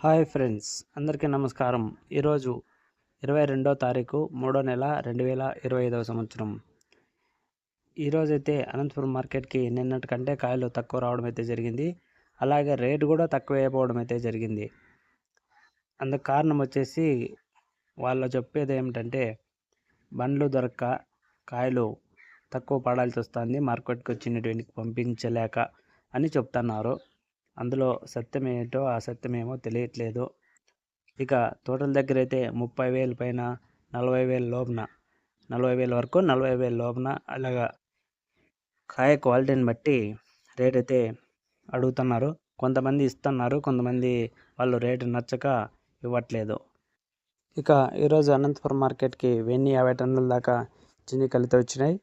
Hi friends అందరికీ నమస్కారం. ఈరోజు ఇరవై రెండో తారీఖు మూడో నెల రెండు వేల ఇరవై ఐదవ సంవత్సరం. ఈరోజైతే అనంతపురం మార్కెట్కి నిన్నటి కంటే కాయలు తక్కువ రావడం అయితే జరిగింది. అలాగే రేటు కూడా తక్కువ అయిపోవడం అయితే జరిగింది. అందుకు కారణం వచ్చేసి వాళ్ళు చెప్పేది ఏమిటంటే బండ్లు దొరక్క కాయలు తక్కువ పడాల్సి వస్తుంది మార్కెట్కి వచ్చినటువంటి పంపించలేక అని చెప్తున్నారు. అందులో సత్యమేటో అసత్యమేమో ఆ తెలియట్లేదు. ఇక తోటల దగ్గర అయితే ముప్పై వేల పైన నలభై వేల లోపున నలభై వేల వరకు నలభై వేల లోపున అలాగా కాయ క్వాలిటీని బట్టి రేట్ అయితే అడుగుతున్నారు. కొంతమంది ఇస్తున్నారు కొంతమంది వాళ్ళు రేటు నచ్చక ఇవ్వట్లేదు. ఇక ఈరోజు అనంతపురం మార్కెట్కి వెయ్యి యాభై టన్నుల దాకా చిన్ని కలిత వచ్చినాయి.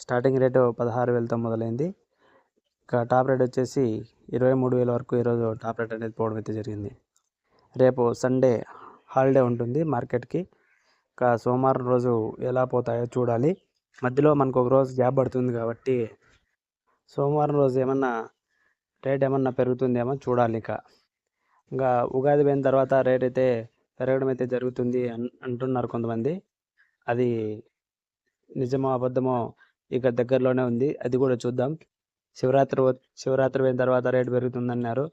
స్టార్టింగ్ రేటు పదహారు వేలతో మొదలైంది. టాప్ రేట్ వచ్చేసి ఇరవై మూడు వేల వరకు ఈరోజు టాప్ రేట్ అనేది పోవడం అయితే జరిగింది. రేపు సండే హాలిడే ఉంటుంది మార్కెట్కి. ఇంకా సోమవారం రోజు ఎలా పోతాయో చూడాలి. మధ్యలో మనకు ఒక రోజు గ్యాప్ పడుతుంది కాబట్టి సోమవారం రోజు ఏమన్నా రేట్ ఏమన్నా పెరుగుతుందేమో చూడాలి ఇక. ఇంకా ఉగాది పోయిన తర్వాత రేట్ అయితే పెరగడం అయితే జరుగుతుంది అన్ అంటున్నారు కొంతమంది. అది నిజమో అబద్ధమో ఇక దగ్గరలోనే ఉంది. అది కూడా చూద్దాం. శివరాత్రి శివరాత్రి పోయిన తర్వాత రేటు పెరుగుతుందన్నారు.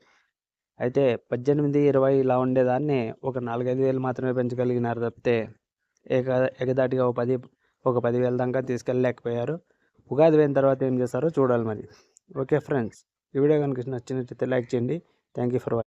అయితే పద్దెనిమిది ఇరవై ఇలా ఉండేదాన్ని ఒక నాలుగైదు వేలు మాత్రమే పెంచగలిగినారు తప్పితే ఏక ఎగదాటిగా ఒక పది ఒక పదివేల దాకా తీసుకెళ్ళలేకపోయారు. ఉగాది పోయిన తర్వాత ఏం చేస్తారో చూడాలి మరి. ఓకే ఫ్రెండ్స్ ఈ వీడియో కనుక నచ్చినట్లయితే లైక్ చేయండి. Thank you for watching